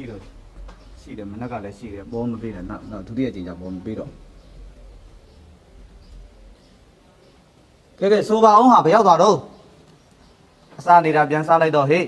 ရှိတော့ရှိတယ်မနက်ကလည်းရှိတယ်ဘောမပေးတယ်နောက်နောက်ဒုတိယကြိမ်ကျဘောမပေးတော့ကဲကဲဆိုပါအောင်ဟာဘယ်ရောက်သွားတော့အစားနေတာပြန်စားလိုက်တော့ဟေ့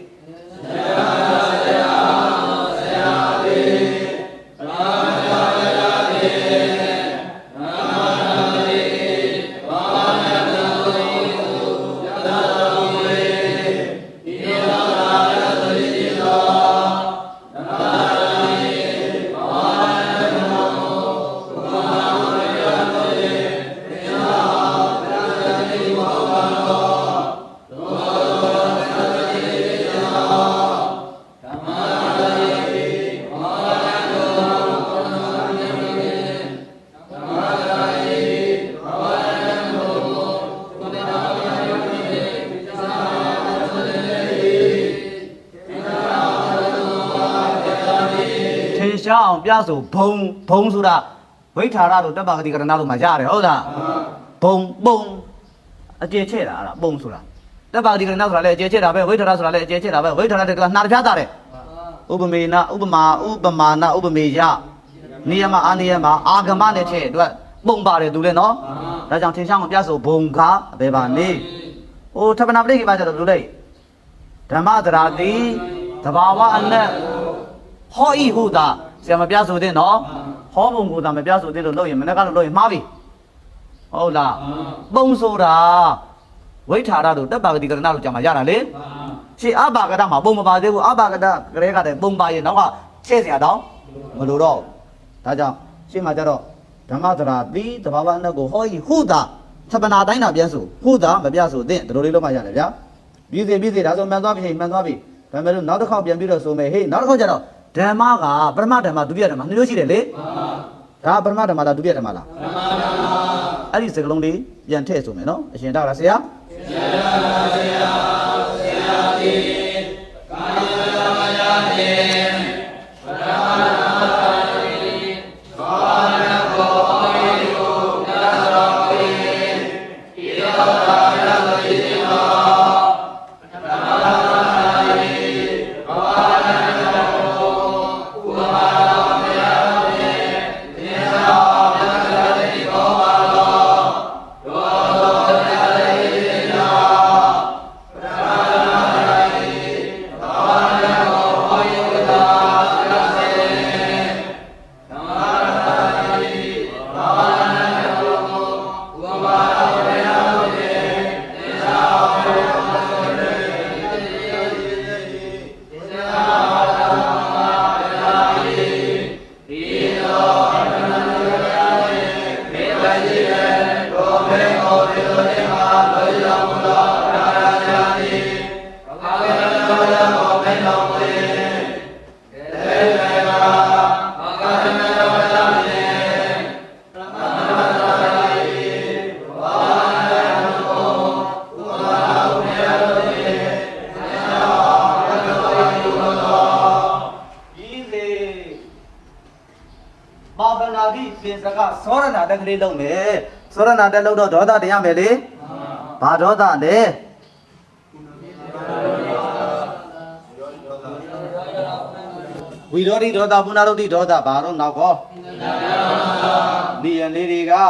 ပြဆိုဘုံဘုံဆိုတာဝိထာရတို့တပ်ပါကတိကရဏတို့မှာရတယ်ဟုတ်လားဘုံပုံအကျေချဲ့တာအဲ့ဒါပုံဆိုတာတပ်ပါကတိကရဏဆိုတာလည်းအကျေချဲ့တာပဲဝိထာရဆိုတာလည်းအကျေချဲ့တာပဲဝိထာရတဲ့ကနှာတစ်ပြားတာတယ်ဥပမေနဥပမာဥပမာနဥပမေယနိယမအာနိယမအာဂမနဲ့တဲ့အတွက်ပုံပါတယ်သူလည်းနော်ဒါကြောင့်ထင်ရှားအောင်ပြဆိုဘုံကအဘယ်ပါနေဟိုထပ်ပနာပရိကိပါကျတော့ဘယ်လိုလဲဓမ္မသရာတိသဘာဝအနက်ဟောဤဟုသာ Siya ma 好蒙古咱们表叔的都录音，没那个录音 kuza ma biasu din ho loyi mana kano loyi mavi, ho la, bung su la, woi chala du, daba gi di kono nalo chama jana le, si aba ga dam ho bung ma ba diwu, aba ga dam, gere bzbz 他 ဓမ္မကပရမဓမ္မဒုတိယဓမ္မနှစ်မျိုးရှိတယ်လေဒါပရမဓမ္မလားဒုတိယဓမ္မလားပရမဓမ္မအဲ့ဒီစကလုံးလေးပြန်ထည့်ဆိုမယ်နော်အရှင်တောက်လားဆရာကြီး သောရဏတက်လို့တော့ဒေါသတရားမယ်လေဘာဒေါသလဲဝီရောဓိဒေါသပုဏ္ဏရုဒ္ဓိဒေါသဘာတော့နောက်ကောနိယံလေးတွေကဒါ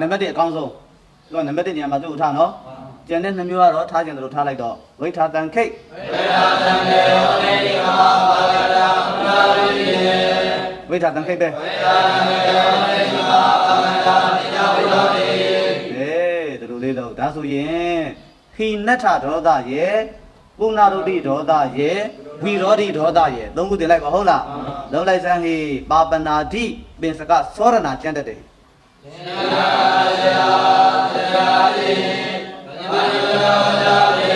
နံပါတ်1အကောင်းဆုံးသူကနံပါတ်1ညမှာသူ့ကိုထားနော် ကျန်တဲ့နှမျိုးကတော့ထားကျင်တယ်လို့ထားလိုက်တော့ဝိထာတန်ခိတ်ဝိထာတန်ခိတ်ပဲအေးဒီလိုလေးတော့ဒါဆိုရင်ဟိနတ္ထဒေါသရဲ့ပုဏ္ဏရုဒ္ဓိဒေါသရဲ့ဝီရောဓိဒေါသရဲ့သုံးခုတင်လိုက်ပါဟုတ်လားလုံးလိုက်စမ်းဟိပါပနာတိပင်စကသောရဏကျမ်းတတ်တယ် သ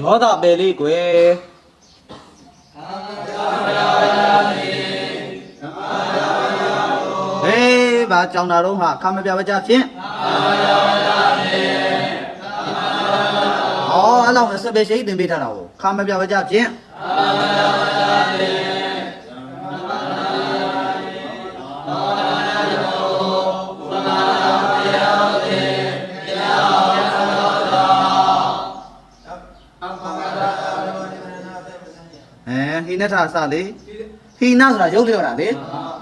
ဒေါသပယ်လေးကွယ်ဟေးဘာကြောင်တာတော့ဟာခမပြပကြဖြင့်ဩအဲ့လောက်နဲ့စပယ်ရှိတ်တင်ပေးထားတာကိုခမပြပကြဖြင့် အဲဟိနထအစလေဟိနဆိုတာရုပ်လျော့တာလေ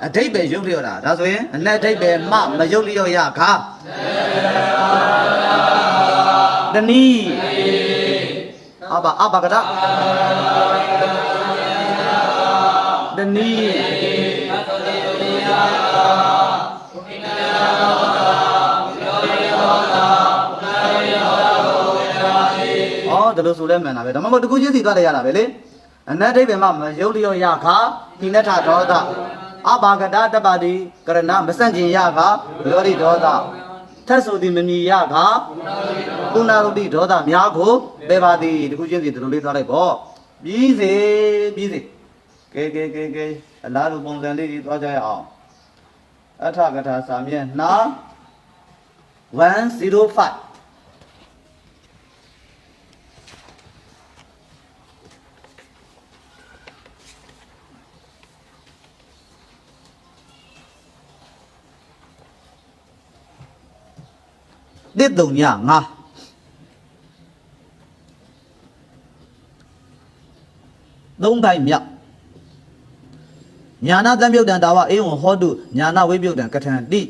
အဓိပ္ပာယ်ရုပ်လျော့တာဒါဆိုရင်အနက်အဓိပ္ပာယ်မမရုပ်လျော့ရခါတနည်းအဘအဘကဒတနည်းဩဒါလို့ဆိုလဲမှန်တာပဲဒါမှမဟုတ်တကူချင်းစီသွားလိုက်ရတာပဲလေ အနတ်ဒိဗ္ဗေမမယုတ်လျောရခာဟိနထဒေါသအဘာဂဒတပ္ပတိကရဏမစန့်ကျင်ရခာလောရိဒေါသထက်ဆိုသည်မမြည်ရခာကုဏရုတိဒေါသများကိုပေပါသည်တကူချင်းစီဒီလိုလေးသွားလိုက်ပေါ့ပြီးစေပြီးစေကဲကဲကဲကဲအလားတူပုံစံလေးကြီးသွားကြရအောင်အထကထာစာမျက်နှာ105 တစ်တုံညငါသုံးပိုင်းမြောက်ညာနာတံပြုတ်တံတာဝအေဝံဟောတုညာနာဝိပြုတ်တံကထံတိ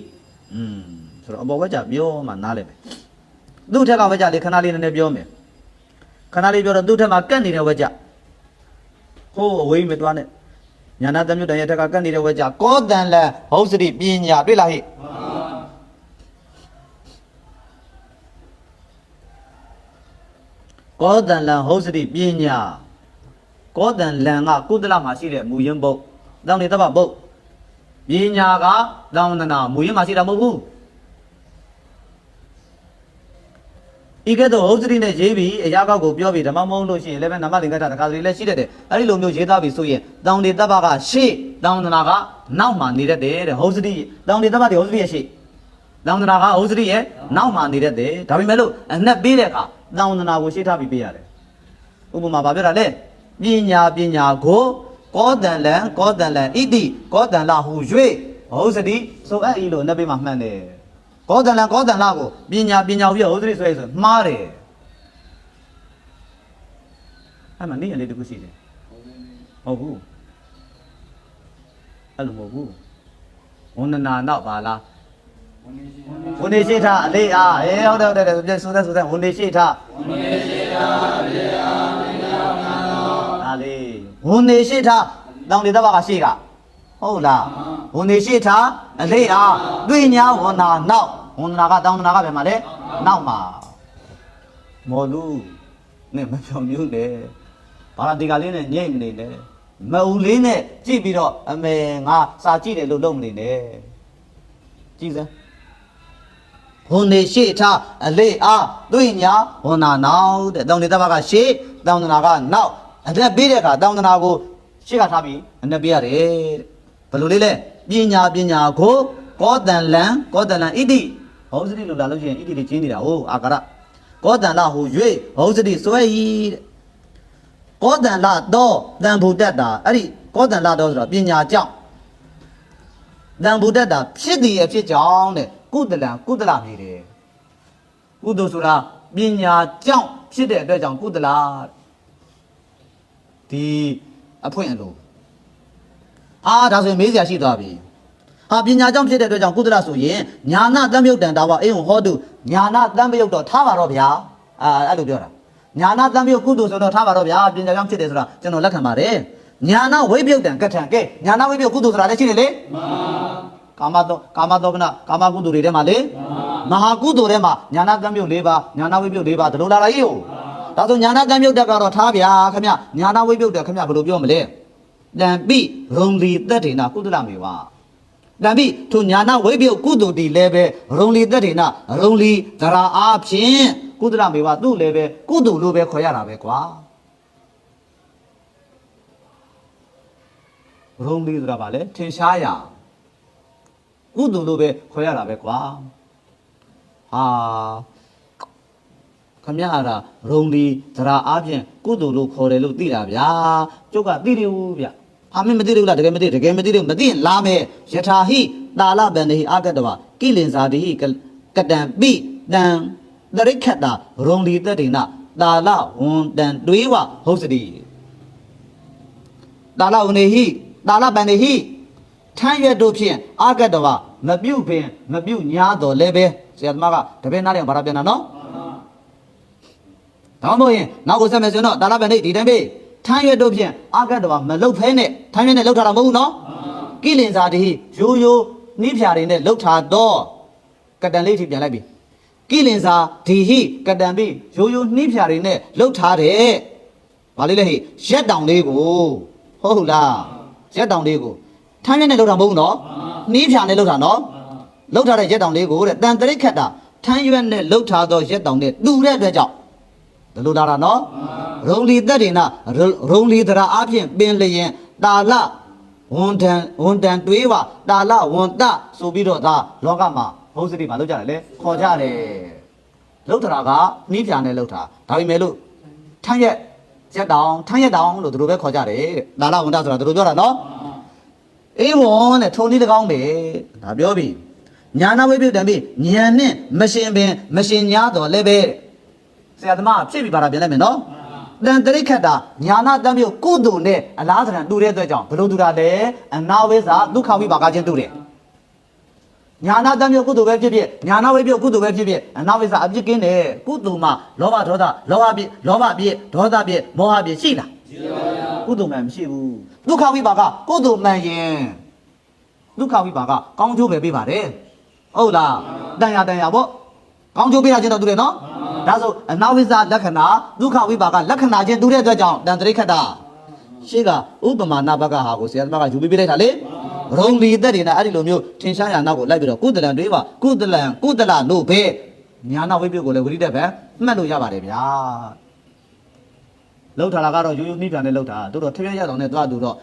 อืมဆိုတော့အပေါ်ဝက်ကြပြောမှနားလဲပဲသူ့ထက်ကဝက်ကြလေးခဏလေးနည်းနည်းပြောမယ်ခဏလေးပြောတော့သူ့ထက်မှာကတ်နေတဲ့ဝက်ကြဟိုးအဝေးမသွားနဲ့ညာနာတံပြုတ်တံရဲ့ထက်ကကတ်နေတဲ့ဝက်ကြကောတန်လံဘုစတိပညာတွေ့လားဟိ ကောတန်လံဟုတ်စတိပညာကောတန်လံကကုသလမှာရှိတဲ့မူရင်းဘုတ်တောင်းနေတပဘုတ်ပညာကတောင်းတနာမူရင်းမှာရှိတာမဟုတ်ဘူးဤကဲ့သို့ဟုတ်စတိနဲ့ရေးပြီးအရာကောက်ကိုပြောပြီးဓမ္မမဟုတ်လို့ရှိရင်လည်းပဲနာမသင်္ကတတခါတလေလည်းရှိတတ်တယ်အဲ့ဒီလိုမျိုးရေးသားပြီးဆိုရင်တောင်းနေတပကရှေ့တောင်းတနာကနောက်မှာနေတတ်တယ်တဲ့ဟုတ်စတိတောင်းနေတပတွေဟုတ်စတိရဲ့ရှေ့တောင်းတနာကဥစရိရဲ့နောက်မှနေတတ်တယ်ဒါပေမဲ့လို့အနက်ပေးတဲ့အခါ တောင်းတနာကိုရှေ့ထားပြီးပေးရတယ်ဥပမာဘာပြောတာလဲပညာပညာကိုကောတန်လံကောတန်လံဣတိကောတန်လဟူ၍ဥစရိဆိုအဲ့ဤလို့အနက်ပေးမှမှန်တယ်ကောတန်လံကောတန်လကိုပညာပညာဟူ၍ဥစရိဆိုရဲဆိုမှားတယ်အဲ့မှာနေရလေးတခုရှိတယ်ဟုတ်ဘူးအဲ့လိုမဟုတ်ဘူးဝန္ဒနာတော့ပါလား ဝန်နေရှိထားအလေးအားအေးဟုတ်တယ်ဟုတ်တယ်ဟုတ်တယ်ဆိုတဲ့ဆိုတဲ့ဝန်နေရှိထားဝန်နေရှိထားအလေးအားမင်္ဂလာပါတော်ဒါလေးဝန်နေရှိထားတောင်းနေတော့ကရှိကဟုတ်လားဝန်နေရှိထားအလေးအားသွေညာဝန်နာနောက်ဝန်နာကတောင်းနာကဘယ်မှာလဲနောက်မှာမော်လူနဲ့မပြောင်းမျိုးနဲ့ဘာလာဒီကလေးနဲ့ညိတ်မနေနဲ့မအူလေးနဲ့ကြည့်ပြီးတော့အမေငါစာကြည့်တယ်လို့လုပ်မနေနဲ့ကြည့်စမ်း ဝန်နေရှေ့ထားအလေးအားသွိညာဝန်နာနောက်တဲ့တောင်းနေတဲ့ဘက်ကရှေ့တောင်းတနာကနောက်အသက်ပေးတဲ့အခါတောင်းတနာကိုရှေ့ကထားပြီးအနက်ပေးရတယ်တဲ့ဘယ်လိုလေးလဲပညာပညာကိုကောတန်လံကောတန်လံဣတိဟောစတိလို့လာလို့ရှိရင်ဣတိတွေကျင်းနေတာဟိုအာကာရကောတန်လဟူ၍ဟောစတိစွဲဤတဲ့ကောတန်လတော့တန်ဖို့တက်တာအဲ့ဒီကောတန်လတော့ဆိုတော့ပညာကြောင့်တန်ဖို့တတ်တာဖြစ်တည်ရဖြစ်ကြောင်းတဲ့ ကုသလံကုသလနေတယ်ကုသိုလ်ဆိုတာပညာကြောင့်ဖြစ်တဲ့အတွက်ကြောင့်ကုသလဒီအဖွင့်အလိုအာဒါဆိုရင်မေးစရာရှိသွားပြီဟာပညာကြောင့်ဖြစ်တဲ့အတွက်ကြောင့်ကုသလဆိုရင်ညာနာတံမြုပ်တန်တာဝအေဝံဟောတုညာနာတံမြုပ်တော့ထားပါတော့ဗျာအာအဲ့လိုပြောတာညာနာတံမြုပ်ကုသိုလ်ဆိုတော့ထားပါတော့ဗျာပညာကြောင့်ဖြစ်တယ်ဆိုတာကျွန်တော်လက်ခံပါတယ်ညာနာဝိပယုတ်တံကထံကဲညာနာဝိပယုတ်ကုသိုလ်ဆိုတာလည်းရှိတယ်လေ ကာမတောကာမတောပနကာမကုသိုလ်တွေထဲမှာလေမဟာကုသိုလ်ထဲမှာညာနာကံမြုပ်၄ပါးညာနာဝိပယုတ်၄ပါးဒီလိုလာလိုက်ရောဒါဆိုညာနာကံမြုပ်တက်ကတော့ထားဗျာခမညာနာဝိပယုတ်တက်ခမဘယ်လိုပြောမလဲတန်ပိရုံလီတက်ဒေနာကုသလမေဝတန်ပိထိုညာနာဝိပယုတ်ကုသိုလ်တီလည်းပဲရုံလီတက်ဒေနာရုံလီသရာအားဖြင့်ကုသလမေဝသူ့လည်းပဲကုသိုလ်လို့ပဲခေါ်ရတာပဲကွာရုံးလေးဆိုတာဗာလဲထင်ရှားရ ကုသိုလ်လို့ပဲခေါ်ရတာပဲကွာဟာခမရတာရုံးလေးသရာအားဖြင့်ကုသိုလ်လို့ခေါ်တယ်လို့သိတာဗျာကျုပ်ကသိတယ်ဘူးဗျအာမင်းမသိဘူးလားတကယ်မသိတကယ်မသိတယ်မသိရင်လာမယ်ယထာဟိတာလဗန္တိဟိအာကတ္တဝကိလင်္စာတိဟိကကတံပိတံတရိခတ္တာရုံလီတတ္တိနတာလဝန္တံတွေးဝဟုတ်စတိတာလဝနေဟိတာလဗန္တိဟိ ထမ်းရွက်တို့ဖြင့်အာကတ္တဝမပြုတ်ပင်မပြုတ်ညာတော်လည်းပဲဆရာသမားကတပည့်နားတယ်ဘာသာပြန်တာနော်ဒါမှမဟုတ်ရင်နောက်ကိုဆက်မယ်ဆိုရင်တော့တာလပန်နေဒီတိုင်းပဲထမ်းရွက်တို့ဖြင့်အာကတ်တော်မလုတ်ဖဲနဲ့ထမ်းရွက်နဲ့လုတ်ထားတာမဟုတ်ဘူးနော်ကိလင်စာတိရိုးရိုးနှိဖြာတွေနဲ့လုတ်ထားတော့ကတန်လေးထိပြန်လိုက်ပြီကိလင်စာဒီဟိကတန်ပြီရိုးရိုးနှိဖြာတွေနဲ့လုတ်ထားတဲ့ဘာလေးလဲဟိရက်တောင်လေးကိုဟုတ်လားရက်တောင်လေးကို ထမ်းရွက်နဲ့လုတ်တာမဟုတ်ဘူးနော်နှိဖြာနဲ့လုတ်တာနော်လုတ်ထားတဲ့ရက်တောင်လေးကိုတဲ့တန်တရိခတ်တာထမ်းရွက်နဲ့လုတ်ထားသောရက်တောင်နဲ့တူတဲ့အတွက်ကြောင့်ဒါလို့လာတာနော်ရုံလီတက်တယ်နာရုံလီတရာအပြင်ပင်လျင်တာလဝန်တန်ဝန်တန်တွေးပါတာလဝန်တဆိုပြီးတော့ဒါလောကမှာဘုန်းစတိမှာလောက်ကြတယ်လေခေါ်ကြတယ်လောက်ထတာကနှီးပြာနဲ့လောက်တာဒါပေမဲ့လို့ထမ်းရက်ရက်တောင်ထမ်းရက်တောင်လို့သူတို့ပဲခေါ်ကြတယ်တဲ့တာလဝန်တဆိုတာသူတို့ပြောတာနော် အေးဝွန်တဲ့ထုံနည်းတကောင်းတယ်ဒါပြောပြီညာနာဝိပ္ပတံပြီဉာဏ်နဲ့မရှင်ပင် မရှင်ညာတော်လည်းပဲတဲ့ဆရာသမားဖြစ်ပြီးပါတာပြန်လိုက်မယ်နော်တန်တရိခတ်တာညာနာတမ်းမျိုးကုသိုလ်နဲ့အလားသဏ္ဍာန်တူတဲ့အတွက်ကြောင့်ဘယ်လိုတူတာလဲအနာဝိဇ္ဇာဒုက္ခဝိပါကချင်းတူတယ်ညာနာတမ်းမျိုးကုသိုလ်ပဲဖြစ်ဖြစ်ညာနာဝိပ္ပကုသိုလ်ပဲဖြစ်ဖြစ်အနာဝိဇ္ဇာအပြစ်ကင်းတယ်ကုသိုလ်မှာလောဘဒေါသလောဘပြစ်လောဘပြစ်ဒေါသပြစ်မောဟပြစ်ရှိလားရှိပါဘူး ကုသိုလ်မှန်မရှိဘူးဒုက္ခဝိပါကကုသိုလ်မှန်ရင်ဒုက္ခဝိပါကကောင်းကျိုးပဲပေးပါတယ်ဟုတ်လားတန်ရတန်ရပေါ့ကောင်းကျိုးပေးရခြင်းတော့တူတယ်နော်ဒါဆိုအနာဝိဇ္ဇလက္ခဏာဒုက္ခဝိပါကလက္ခဏာချင်းတူတဲ့အတွက်ကြောင့်တန်တရိခတ္တရှေ့ကဥပမာနာဘကဟာကိုဆရာသမားကယူပေးပေးလိုက်တာလေရုံလီသက်တွေနဲ့အဲ့ဒီလိုမျိုးထင်ရှားရနောက်ကိုလိုက်ပြီးတော့ကုသလံတွေးပါကုသလံကုသလလို့ပဲညာနာဝိပ္ပကိုလည်းဝိရိတက်ပဲမှတ်လို့ရပါတယ်ဗျာ လောက်ထားတာကတော့ရိုးရိုးနှိမ့်ပြန်နဲ့လောက်တာတို့တော့ထရက်ရတောင်နဲ့သွားသူတော့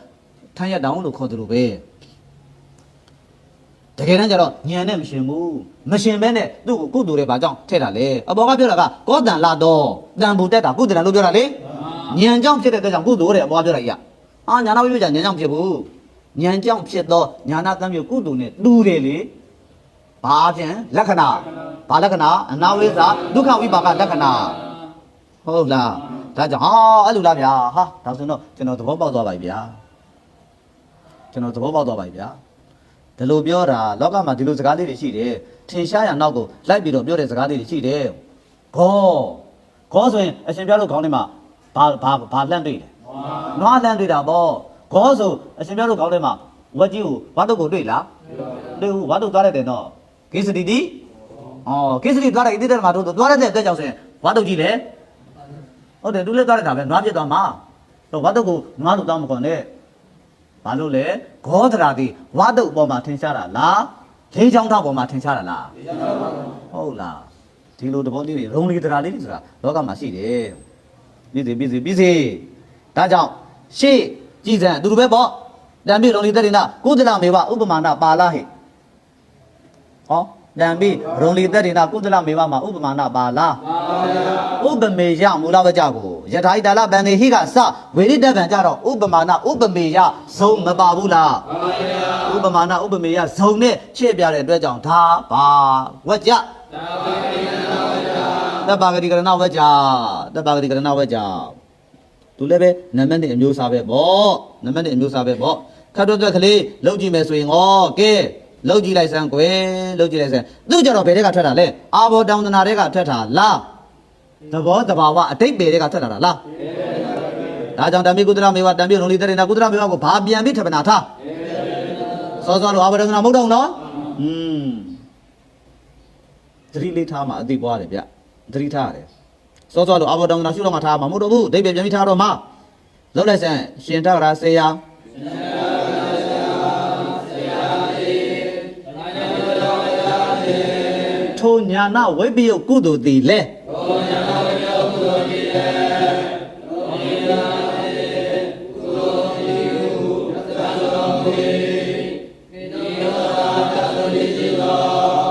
ထမ်းရတောင်လို့ခေါ်သူလိုပဲတကယ်တမ်းကျတော့ညံနဲ့မရှင်ဘူးမရှင်ဘဲနဲ့သူ့ကိုကုသိုလ်တွေဘာကြောင့်ထည့်တာလဲအပေါ်ကပြောတာကကောတန်လာတော့တန်ဘူးတက်တာကုသလလို့ပြောတာလေညံကြောင့်ဖြစ်တဲ့အတွက်ကြောင့်ကုသိုလ်တဲ့အပေါ်ကပြောတာကြီးอ่ะအာညာနာဝိပ္ပညံကြောင့်ဖြစ်ဘူးညံကြောင့်ဖြစ်တော့ညာနာတမ်းမျိုးကုသိုလ်နဲ့တူတယ်လေဘာပြန်လက္ခဏာဘာလက္ခဏာအနာဝိဇ္ဇာဒုက္ခဝိပါကလက္ခဏာဟုတ်လား ဒါကြောင့်ဟာအဲ့လိုလားဗျာဟာဒါဆိုတော့ကျွန်တော်သဘောပေါက်သွားပါပြီဗျာကျွန်တော်သဘောပေါက်သွားပါပြီဗျာဒီလိုပြောတာလောကမှာဒီလိုစကားလေးတွေရှိတယ်ထင်ရှားရနောက်ကိုလိုက်ပြီးတော့ပြောတဲ့စကားလေးတွေရှိတယ်ခေါ်ခေါ်ဆိုရင်အရှင်ပြလို့ခေါင်းထဲမှာဘာဘာဘာလန့်တွေ့တယ်နွားလန့်တွေ့တာပေါ့ခေါ်ဆိုအရှင်ပြလို့ခေါင်းထဲမှာဝက်ကြီးကိုဝါတုတ်ကိုတွေ့လားတွေ့ဘူးဝါတုတ်သွားလိုက်တယ်နော်ကိစ္စတီတီအော်ကိစ္စတီသွားတယ်ဣတိတယ်မှာတို့သွားရတဲ့အတွက်ကြောင့်ဆိုရင်ဝါတုတ်ကြီးလေ ဟုတ်တယ်သူလည်းသွားရတာပဲနွားပြစ်သွားမှာတော့ဝါတုတ်ကိုနွားလို့တောင်းမခေါ်နဲ့ဘာလို့လဲဂောဒရာတိဝါတုတ်ပေါ်မှာထင်ရှားတာလားလေးချောင်းထောက်ပေါ်မှာထင်ရှားတာလားလေးချောင်းထောက်ဟုတ်လားဒီလိုသဘောလေးတွေရုံလီဒရာလေးတွေဆိုတာလောကမှာရှိတယ်ပြည်စီပြည်စီပြည်စီဒါကြောင့်ရှေ့ကြည်စံအတူတူပဲပေါ့တံပိရုံလီတရိနာကုသလမေဝဥပမာဏပါလာဟိဟောတံပိရုံလီတရိနာကုသလမေဝမှာဥပမာဏပါလာဥပ မေယမူလဝကြကိုယထာဣတာလဗန္နေဟိကစဝေရိတဗံကြတော့ဥပမာဏဥပမေယဇုံမပါဘူးလားဥပမာဏဥပမေယဇုံနဲ့ချဲ့ပြတဲ့အတွက်ကြောင့်ဒါပါဝကြတပ္ပဂတိကရဏဝကြတပ္ပဂတိကရဏဝကြသူလည်းပဲနံပါတ်နဲ့အမျိုးစားပဲပေါ့နံပါတ်နဲ့အမျိုးစားပဲပေါ့ခတ်တော့တဲ့ကလေးလောက်ကြည့်မယ်ဆိုရင်ဩကဲလောက်ကြည့်လိုက်စမ်းကွယ်လောက်ကြည့်လိုက်စမ်းသူကြတော့ဘယ်တဲ့ကထွက်တာလဲအာဘောတောင်တနာတဲ့ကထွက်တာလား သဘောတဘာဝအတိတ်ပေတဲ့ကထွက်တာလားဒါကြောင့်တံမိကုသရမေဝတံမိလုံးလီတရေနာကုသရမေဝကိုဘာပြန်ပြီးထပ်ပနာထားစောစောလိုအာဘောတောင်တနာမဟုတ်တော့ဘူးနော်อืมသတိလေးထားမှအသိပွားတယ်ဗျသတိထားရတယ်စောစောလိုအာဘောတောင်တနာရှုတော့မှထားမှာမဟုတ်တော့ဘူးဒိဗ္ဗေပြန်ပြီးထားတော့မှလောက်လိုက်စမ်းရှင်တဂရာဆေယထိုညာနာဝိပယုတ်ကုသိုလ်သည်လဲ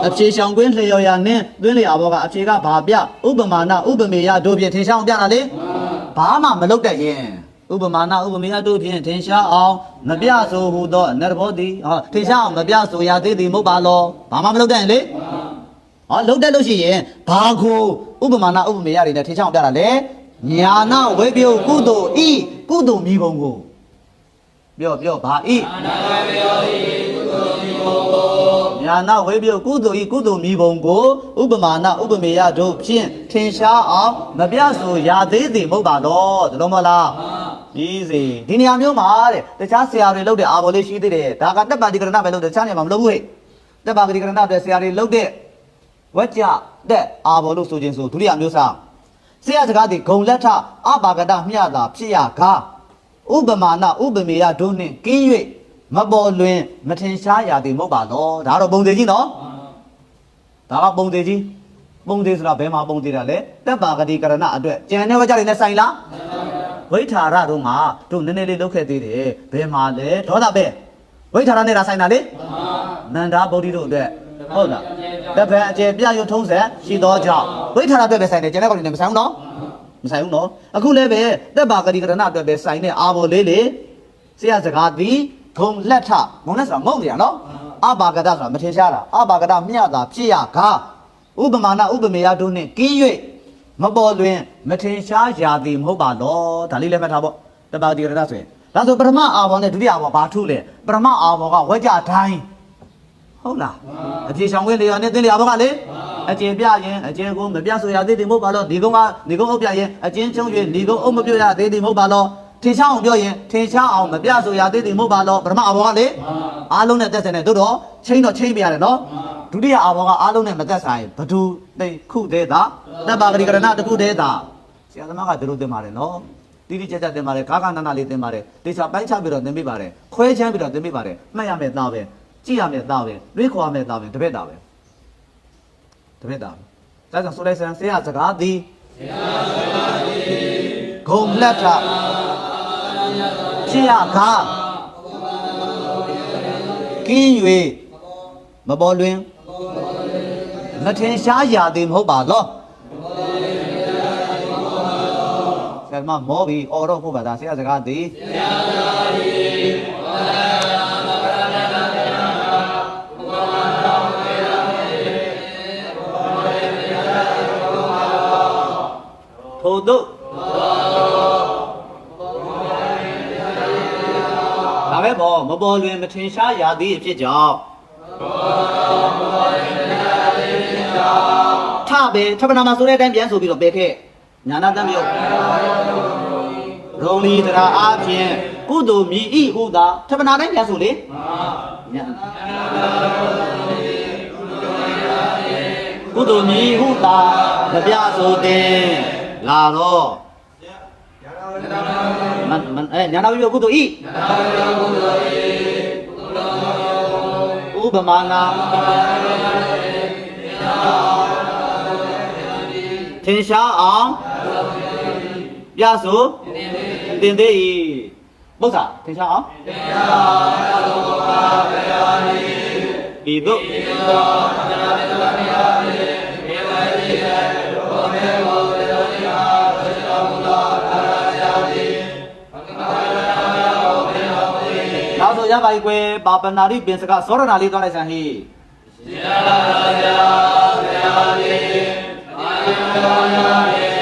အဖြေရှောင်ကွင်းလျော်ရာနင်းသွင်းလျာဘောကအဖြေကဘာပြဥပမာဏဥပမေယတို့ဖြင့်ထင်ရှားအောင်ပြတာလေဘာမှမလုပ်တတ်ရင်ဥပမာဏဥပမေယတို့ဖြင့်ထင်ရှားအောင်မပြဆိုဟူသောနရဘောတိဟောထင်ရှားအောင်မပြဆိုရသေးသည်မဟုတ်ပါလောဘာမှမလုပ်တတ်ရင်လေဟောလုပ်တတ်လို့ရှိရင်ဘာကိုဥပမာဏဥပမေယတွေနဲ့ထင်ရှားအောင်ပြတာလေညာနာဝေပြုတ်ကုသိုလ်ဤကုသိုလ်မိဘုံကိုပြောပြောဘာဤညာနာဝေပြု တ်ကုသိုလ်ဤကုသိုလ်မိဘုံကိုဥပမာဏဥပမေယတို့ဖြင့်ထင်ရှားအောင်မပြဆိုရသေးသည်မဟုတ်ပါတော့တလုံးမလားပြီးစီဒီနေရာမျိုးမှာတဲ့တခြားဆရာတွေလုပ်တဲ့အာဘော်လေးရှိသေးတယ်ဒါကတက်ပါတိကရဏပဲလုပ်တယ်တခြားနေရာမှာမလုပ်ဘူးဟဲ့တက်ပါတိကရဏပဲဆရာတွေလုပ်တဲ့ဝက်ကြတဲ့အာဘော်လို့ဆိုခြင်းဆိုဒုတိယမျိုးစားဆရာစကားဒီဂုံလက်ထအဘာဂတမျှတာဖြစ်ရကားဥပမာဏဥပမေယတို့နှင့်ကင်း၍ မပေါ်လွင်မထင်ရှားရသည်မဟုတ်ပါတော့ဒါတော့ပုံသေးကြီးနော်ဒါကပုံသေးကြီးပုံသေးဆိုတာဘယ်မှာပုံသေးတာလဲတက်ပါဂတိကရဏအတွက်ကြံတဲ့ဝကြတွေနဲ့ဆိုင်လားဝိထာရတို့ငါတို့နည်းနည်းလေးလုပ်ခဲ့သေးတယ်ဘယ်မှာလဲဒေါသပဲဝိထာရနဲ့ဒါဆိုင်တာလေနန္ဒာဗုဒ္ဓတို့အတွက်ဟုတ်လားတပံအကျေပြရုပ်ထုံးဆက်ရှိသောကြောင့်ဝိထာရအတွက်ပဲဆိုင်တယ်ကျန်တဲ့ကောင်တွေနဲ့မဆိုင်ဘူးနော်မဆိုင်ဘူးနော်အခုလည်းပဲတက်ပါဂတိကရဏအတွက်ပဲဆိုင်တဲ့အာဘော်လေးလေဆရာစကားသည် ဂုံလက်ထဂုံလက်ဆိုတာမဟုတ်ကြရနော်အဘာဂတဆိုတာမထင်ရှားတာအဘာဂတမြတ်တာဖြစ်ရကားဥပမာဏဥပမေယတို့နှင့်ကင်း၍မပေါ်လွင်မထင်ရှားရာသည်မဟုတ်ပါတော့ဒါလေးလည်းမှတ်ထားပေါ့တပါတိရဏဆိုရင်ဒါဆိုပထမအာဘောနဲ့ဒုတိယအာဘောဘာထုလဲပထမအာဘောကဝက်ကြတိုင်းဟုတ်လားအပြေဆောင်ခွင့်လျော်နဲ့တင်းလျာဘောကလေအကျင်ပြရင်အကျင်ကိုမပြဆိုရသေးသည်မဟုတ်ပါတော့ဒီကုန်းကဒီကုန်းအုပ်ပြရင်အကျင်ချုံ၍ဒီကုန်းအုပ်မပြရသေးသည်မဟုတ်ပါတော့ ထင်ရှားအောင်ပြောရင်ထင်ရှားအောင်မပြဆိုရသေးသည်မဟုတ်ပါတော့ပထမအာဘောကလေအားလုံးနဲ့တက်ဆိုင်တယ်တို့တော့ချင်းတော့ချင်းပြရတယ်နော်ဒုတိယအာဘောကအားလုံးနဲ့မသက်ဆိုင်ဘဒုသိခုသေးတာတပ်ပါဂရိကရဏတစ်ခုသေးတာဆရာသမားကဒီလိုသင်ပါတယ်နော်တိတိကျကျသင်ပါတယ်ဂါဂနနာလေးသင်ပါတယ်တေချာပိုင်းချပြီးတော့သင်မိပါတယ်ခွဲချမ်းပြီးတော့သင်မိပါတယ်မှတ်ရမယ်သားပဲကြည့်ရမယ်သားပဲတွေးခေါ်ရမယ်သားပဲတပည့်သားပဲတပည့်သားပဲဒါကြောင့်ဆိုလိုက်စမ်းဆရာစကားသည်ဆရာစကားသည်ဂုံလက်ထ ဖြစ်ရကားကင်း၍မပေါ်လွင်မထင်ရှားရာသည်မဟုတ်ပါလောဆရာမမောပြီအော်တော့ဖို့ပါဒါဆရာစကားသည်ထို့သို့ ပဲပေါ့မပေါ်လွင်မထင်ရှားရာသည်အဖြစ်ကြောင့်ထပဲထပ်ပနာမှာဆိုတဲ့အတိုင်းပြန်ဆိုပြီးတော့ပယ်ခဲ့ညာနာတမ်းပြုတ်ရုံလီတရာအားဖြင့်ကုသိုလ်မြည်ဤဟုသာထပ်ပနာတိုင်းပြန်ဆိုလေညာကုသိုလ်မြည်ဟုသာမပြဆိုတဲ့လာတော့မမ အဲညာနာပြုတ်ကုသိုလ်ဤဥပမာနာထင်ရှားအောင်ပြဆိုတင်သေးဤပု္ပ္ပာထင်ရှားအောင်ထင်ရှားအောင်ပြဆိုပါဘုရားဤသို့နောက်ဆို ရပါ E ကွယ်ပါပနာရိပင်စကသောရဏလေးသွားလိုက်စမ်းဟိရှင်ရပါဗျာဗျာလေးပါရမနာရေ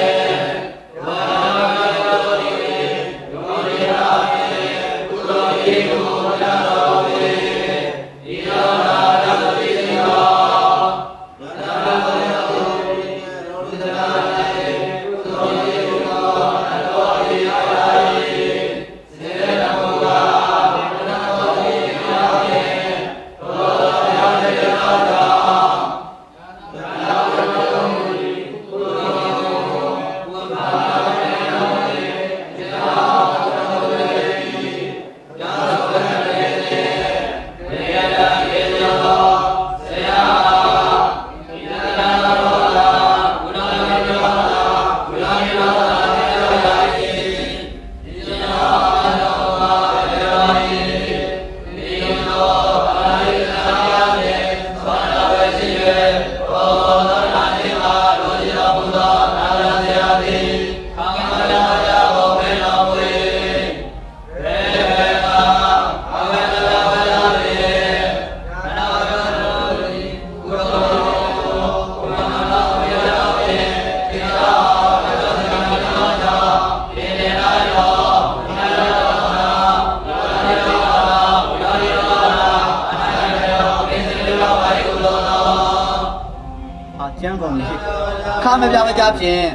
ခါမပြမကြဖြင့်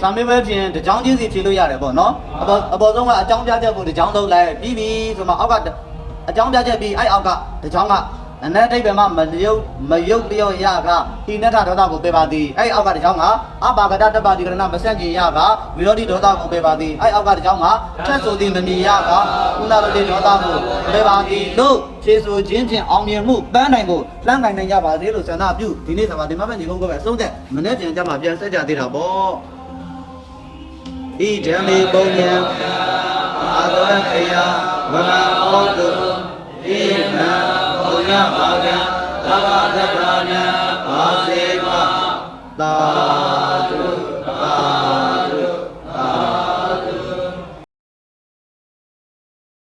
စာမေးပွဲဖြင့်တစ်ကြောင်းချင်းစီဖြေလို့ရတယ်ပေါ့နော် အပေါ်အပေါ်ဆုံးကအကြောင်းပြချက်ကိုတစ်ကြောင်းထုတ်လိုက်ပြီးပြီဆိုမှအောက်ကအကြောင်းပြချက်ပြီးအဲ့အောက်ကတစ်ကြောင်းကနည်းနည်းအိဗယ်မှာမလျုပ်မယုတ်လျော့ရကဟိနတဒေါသကိုပေပါသည်အဲ့အောက်ကတစ်ကြောင်းကအပါကတတပ္ပတိကရဏမဆန့်ကျင်ရကဝိရောဓိဒေါသကိုပေပါသည်အဲ့အောက်ကတစ်ကြောင်းကထက်ဆိုသည်မမြင်ရကကုဏရတိဒေါသကိုပေပါသည်လို့ခြေဆိုခြင်းဖြင့်အောင်မြင်မှုပန်းနိုင်ကိုလှမ်းနိုင်နိုင်ကြပါစေလို့ဆန္ဒပြုဒီနေ့သဘာဒီမှာပဲညီကုန်းကပဲအဆုံးသက်မနေ့ပြန်ကြမှာပြန်ဆက်ကြသေးတာပေါ့ ဣဒံမေပုံညံအာဂဝခေယမမဟောတုဣမံပုံညဘာကံသဗ္ဗတ္တပ္ပဏံအာစေဝသာ